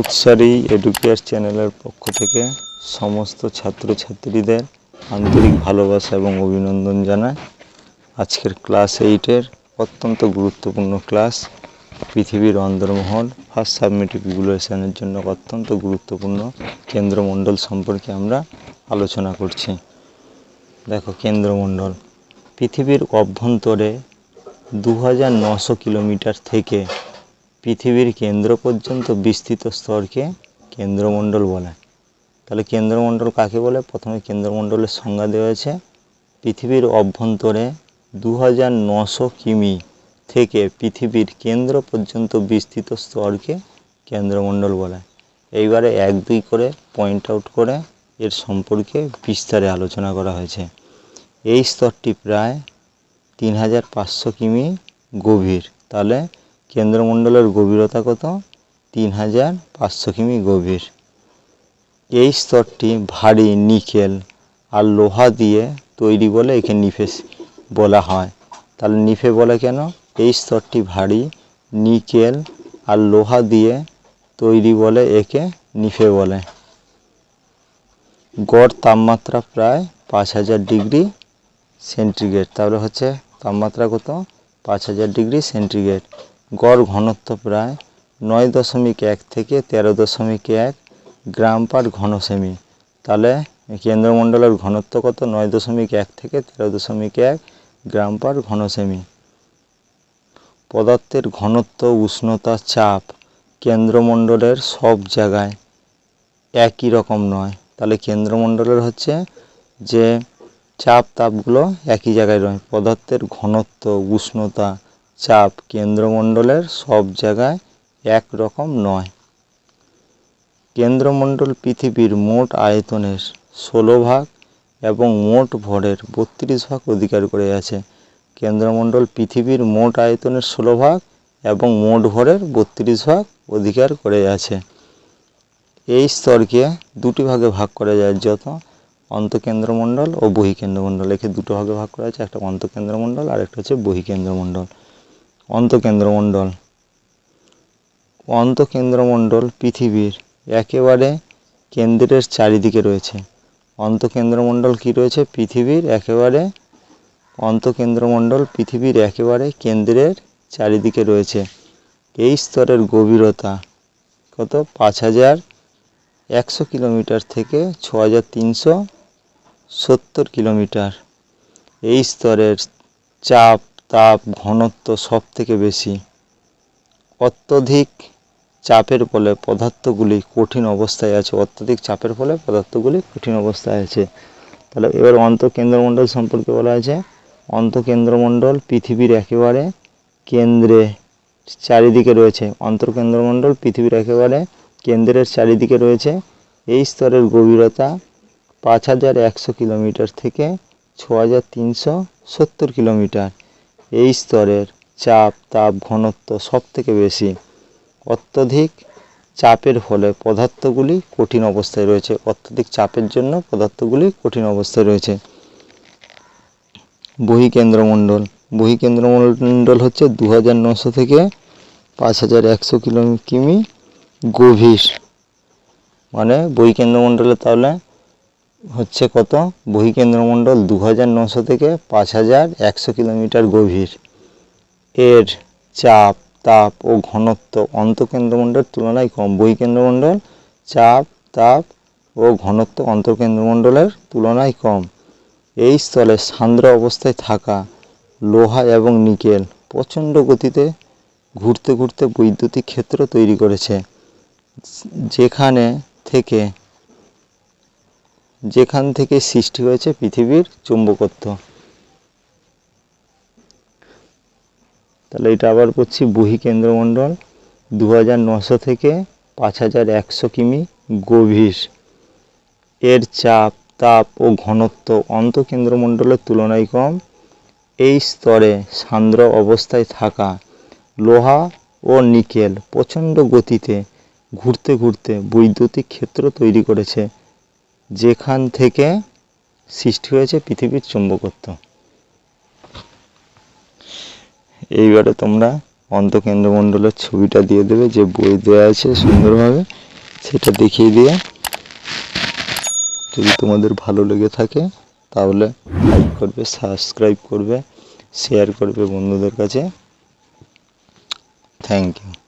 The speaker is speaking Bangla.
উৎসারী এডুকেয়ার চ্যানেলের পক্ষ থেকে সমস্ত ছাত্রছাত্রীদের আন্তরিক ভালোবাসা এবং অভিনন্দন জানায়। আজকের ক্লাস এইটের অত্যন্ত গুরুত্বপূর্ণ ক্লাস। পৃথিবীর অন্দরমহল ফার্স্ট সাবমিটিভ ইভ্যালুয়েশনের জন্য অত্যন্ত গুরুত্বপূর্ণ কেন্দ্রমণ্ডল সম্পর্কে আমরা আলোচনা করছি। দেখো কেন্দ্রমণ্ডল, পৃথিবীর অভ্যন্তরে দু কিলোমিটার থেকে পৃথিবীর কেন্দ্র পর্যন্ত বিস্তৃত স্তরকে কেন্দ্রমণ্ডল বলে। তাহলে কেন্দ্রমণ্ডল কাকে বলে? প্রথমে কেন্দ্রমণ্ডলের সংজ্ঞা দেওয়া হয়েছে। পৃথিবীর অভ্যন্তরে দু কিমি থেকে পৃথিবীর কেন্দ্র পর্যন্ত বিস্তৃত স্তরকে কেন্দ্রমণ্ডল বলে। এইবারে এক দুই করে পয়েন্ট আউট করে এর সম্পর্কে বিস্তারে আলোচনা করা হয়েছে। এই স্তরটি প্রায় তিন হাজার পাঁচশো কিমি গভীর। তাহলে কেন্দ্রমণ্ডলের গভীরতা কত? তিন হাজার পাঁচশো কিমি গভীর। এই স্তরটি ভারী নিকেল আর লোহা দিয়ে তৈরি বলে একে নিফে বলা হয়। তাহলে নিফে বলে কেন? এই স্তরটি ভারী নিকেল আর লোহা দিয়ে তৈরি বলে একে নিফে বলে। গড় তাপমাত্রা প্রায় পাঁচ হাজার ডিগ্রি সেন্টিগ্রেড। তাহলে হচ্ছে তাপমাত্রা কত? পাঁচ হাজার ডিগ্রি সেন্টিগ্রেড। গড় ঘনত্ব প্রায় নয় দশমিক এক থেকে তেরো দশমিক এক গ্রাম পার ঘন সেমি তাহলে কেন্দ্রমণ্ডলের ঘনত্ব কত? নয় দশমিক এক থেকে তেরো দশমিক এক গ্রাম পার ঘন সেমি পদার্থের ঘনত্ব, উষ্ণতা, চাপ কেন্দ্রমণ্ডলের সব জায়গায় একই রকম নয়। তাহলে কেন্দ্রমণ্ডলের হচ্ছে যে চাপ, তাপগুলো একই জায়গায় রয়। পদার্থের ঘনত্ব, উষ্ণতা চাপ কেন্দ্রমণ্ডলের সব জায়গায় এক রকম নয়। কেন্দ্রমণ্ডল পৃথিবীর মোট আয়তনের ষোলো ভাগ এবং মোট ভরের বত্রিশ ভাগ অধিকার করে আছে। কেন্দ্রমণ্ডল পৃথিবীর মোট আয়তনের ষোলো ভাগ এবং মোট ভরের বত্রিশ ভাগ অধিকার করে আছে। এই স্তরকে দুটি ভাগে ভাগ করা যায়, যত অন্তকেন্দ্রমণ্ডল ও বহিকেন্দ্রমণ্ডল। একে দুটো ভাগে ভাগ করা আছে, একটা অন্তকেন্দ্রমণ্ডল আর একটা হচ্ছে বহিকেন্দ্রমণ্ডল। অন্তকেন্দ্রমণ্ডল। অন্তকেন্দ্রমণ্ডল পৃথিবীর একেবারে কেন্দ্রের চারিদিকে রয়েছে। অন্তকেন্দ্রমণ্ডল কি রয়েছে? পৃথিবীর একেবারে অন্তকেন্দ্রমণ্ডল পৃথিবীর একেবারে কেন্দ্রের চারিদিকে রয়েছে। এই স্তরের গভীরতা কত? পাঁচ হাজার একশো কিলোমিটার থেকে ছ হাজার তিনশো সত্তর কিলোমিটার। এই স্তরের চাপ তাপ ঘনত্ব সব থেকে বেশি। অত্যধিক চাপের ফলে পদার্থগুলি কঠিন অবস্থায় আছে। অত্যধিক চাপের ফলে পদার্থগুলি কঠিন অবস্থায় আছে। তাহলে এবার অন্তঃকেন্দ্রমণ্ডল সম্পর্কে বলা আছে। অন্তঃকেন্দ্রমণ্ডল পৃথিবীর একেবারে কেন্দ্রে চারিদিকে রয়েছে। অন্তর্কেন্দ্রমণ্ডল পৃথিবীর একেবারে কেন্দ্রের চারিদিকে রয়েছে। এই স্তরের গভীরতা পাঁচ হাজার একশো কিলোমিটার থেকে ছ হাজার তিনশো সত্তর কিলোমিটার। এই স্তরের চাপ, তাপ, ঘনত্ব সব থেকে বেশি। অত্যধিক চাপের ফলে পদার্থগুলি কঠিন অবস্থায় রয়েছে। অত্যধিক চাপের জন্য পদার্থগুলি কঠিন অবস্থায় রয়েছে। বহিকেন্দ্রমণ্ডল। বহিকেন্দ্রমণ্ডল হচ্ছে দু হাজার নশো থেকে পাঁচ হাজার একশো কিমি গভীর। মানে বহিকেন্দ্রমণ্ডলে তাহলে হচ্ছে কত? বহিকেন্দ্রমণ্ডল দু হাজার নশো থেকে পাঁচ হাজার একশো কিলোমিটার গভীর। এর চাপ, তাপ ও ঘনত্ব অন্তঃকেন্দ্রমণ্ডলের তুলনায় কম। বহিকেন্দ্রমণ্ডল চাপ, তাপ ও ঘনত্ব অন্তঃকেন্দ্রমণ্ডলের তুলনায় কম। এই স্থলে সান্দ্র অবস্থায় থাকা লোহা এবং নিকেল প্রচণ্ড গতিতে ঘুরতে ঘুরতে বৈদ্যুতিক ক্ষেত্র তৈরি করেছে। যেখানে থেকে যেখান থেকে সৃষ্টি হয়েছে পৃথিবীর চুম্বকত্ব। তাহলে এটা আবার বহিকেন্দ্রমণ্ডল দু হাজার নশো থেকে পাঁচ হাজার একশো কিমি গভীর। এর চাপ, তাপ ও ঘনত্ব অন্তঃকেন্দ্রমণ্ডলের তুলনায় কম। এই স্তরে সান্দ্র অবস্থায় থাকা লোহা ও নিকেল প্রচণ্ড গতিতে ঘুরতে ঘুরতে বৈদ্যুতিক ক্ষেত্র তৈরি করেছে। যেখান থেকে সৃষ্টি হয়েছে পৃথিবীর চুম্বকত্ব। এইবারে তোমরা অন্তকেন্দ্রমণ্ডলের ছবিটা দিয়ে দেবে, যে বই দেওয়া আছে সুন্দরভাবে, সেটা দেখিয়ে দিয়ে যদি তোমাদের ভালো লেগে থাকে, তাহলে লাইক করবে সাবস্ক্রাইব করবে শেয়ার করবে বন্ধুদের কাছে। Thank you